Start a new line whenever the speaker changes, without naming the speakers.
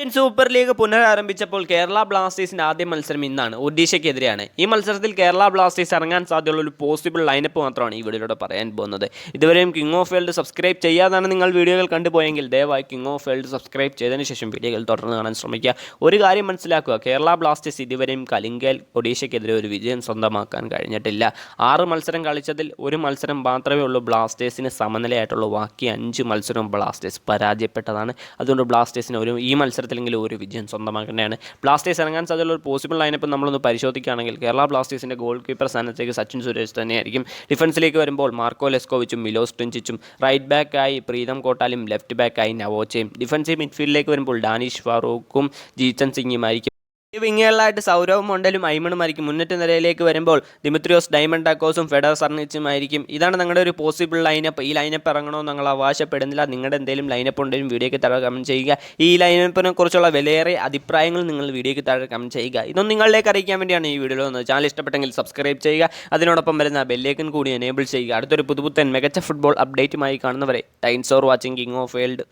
Indian super league പുനരാരംഭിച്ചപ്പോൾ കേരള ബ്ലാസ്റ്റേഴ്സിന്റെ ആദ്യ മത്സരം ഇന്നാണ് ഒഡീഷയ്ക്കെതിരെയാണ്. ഈ മത്സരത്തിൽ കേരള ബ്ലാസ്റ്റേഴ്സ് ഇറങ്ങാൻ സാധ്യതയുള്ള ഒരു പോസിബിൾ ലൈനപ്പ് മാത്രമാണ് ഈ വീഡിയോയിലൂടെ പറയാൻ പോകുന്നത്. ഇതുവരെയും കിങ് ഓഫ് വേൾഡ് സബ്സ്ക്രൈബ് ചെയ്യാതാണ് നിങ്ങൾ വീഡിയോകൾ കണ്ടുപോയെങ്കിൽ ദയവായി കിങ് ഓഫ് വേൾഡ് സബ്സ്ക്രൈബ് ചെയ്തതിന് ശേഷം വീഡിയോകൾ തുടർന്ന് കാണാൻ ശ്രമിക്കുക. ഒരു കാര്യം മനസ്സിലാക്കുക കേരള ബ്ലാസ്റ്റേഴ്സ് ഇതുവരെയും കലിംഗൽ ഒഡീഷയ്ക്കെതിരെ ഒരു വിജയം സ്വന്തമാക്കാൻ കഴിഞ്ഞിട്ടില്ല. ആറ് മത്സരം കളിച്ചതിൽ ഒരു മത്സരം മാത്രമേ ഉള്ളൂ ബ്ലാസ്റ്റേഴ്സിന് സമനിലയായിട്ടുള്ളൂ. ബാക്കി അഞ്ച് മത്സരവും ബ്ലാസ്റ്റേഴ്സ് പരാജയപ്പെട്ടതാണ്. അതുകൊണ്ട് ബ്ലാസ്റ്റേഴ്സിന് ഒരു ഈ മത്സരത്തിലെങ്കിലും ഒരു വിജയം സ്വന്തമാക്കേണ്ടതാണ്. ബ്ലാസ്റ്റേഴ്സ് ഇറങ്ങാൻ സാധ്യതയുള്ള ഒരു പോസിബിൾ ലൈനപ്പ് നമ്മളൊന്ന് പരിശോധിക്കുകയാണെങ്കിൽ കേരള ബ്ലാസ്റ്റേഴ്സിന്റെ ഗോൾ കീപ്പർ സ്ഥാനത്തേക്ക് സച്ചിൻ സുരേഷ് തന്നെയായിരിക്കും. ഡിഫൻസിലേക്ക് വരുമ്പോൾ മാർക്കോ ലെസ്കോവിച്ചും മിലോസ് ട്രിഞ്ചിച്ചും റൈറ്റ് ബാക്കായി പ്രീതം കോട്ടാലും ലെഫ്റ്റ് ബാക്കായി നവോച്ചയും. ഡിഫൻസീവ് മിഡ്ഫീൽഡിലേക്ക് വരുമ്പോൾ ഡാനിഷ് ഫാറൂഖും ജീച്ചൻ സിംഗുമായിരിക്കും. ഈ വിങ്ങുകളിലായിട്ട് സൗരവ് ഐമണും ഐമണുമായിരിക്കും മുന്നേറ്റ നിരയിലേക്ക് വരുമ്പോൾ ദിമിത്രിയോസ് ഡയമണ്ട് ടാക്കോസും ഫെഡർ സർണിച്ചുമായിരിക്കും ഇതാണ് നിങ്ങളുടെ ഒരു പോസിബിൾ ലൈനപ്പ് ഈ ലൈനപ്പ് ഇറങ്ങണമെന്ന് ഞങ്ങൾ അവകാശപ്പെടുന്നില്ല. നിങ്ങളുടെ എന്തെങ്കിലും ലൈനപ്പ് ഉണ്ടെങ്കിലും വീഡിയോയ്ക്ക് താഴെ കമന്റ് ചെയ്യുക. ഈ ലൈനപ്പിനെ കുറിച്ചുള്ള വിലയേറെ അഭിപ്രായങ്ങൾ നിങ്ങൾ വീഡിയോയ്ക്ക് താഴെ കമന്റ് ചെയ്യുക. ഇതൊന്നും നിങ്ങളിലേക്ക് അറിയിക്കാൻ വേണ്ടിയാണ് ഈ വീഡിയോ വന്നത്. ചാനൽ ഇഷ്ടപ്പെട്ടെങ്കിൽ സബ്സ്ക്രൈബ് ചെയ്യുക. അതിനോടൊപ്പം വരുന്ന ബെല്ലേക്കൻ കൂടി എനേബിൾ ചെയ്യുക. അടുത്തൊരു പുതുപുത്തൻ മികച്ച ഫുട്ബോൾ അപ്ഡേറ്റുമായി കാണുന്നവരെ. Times or watching king of world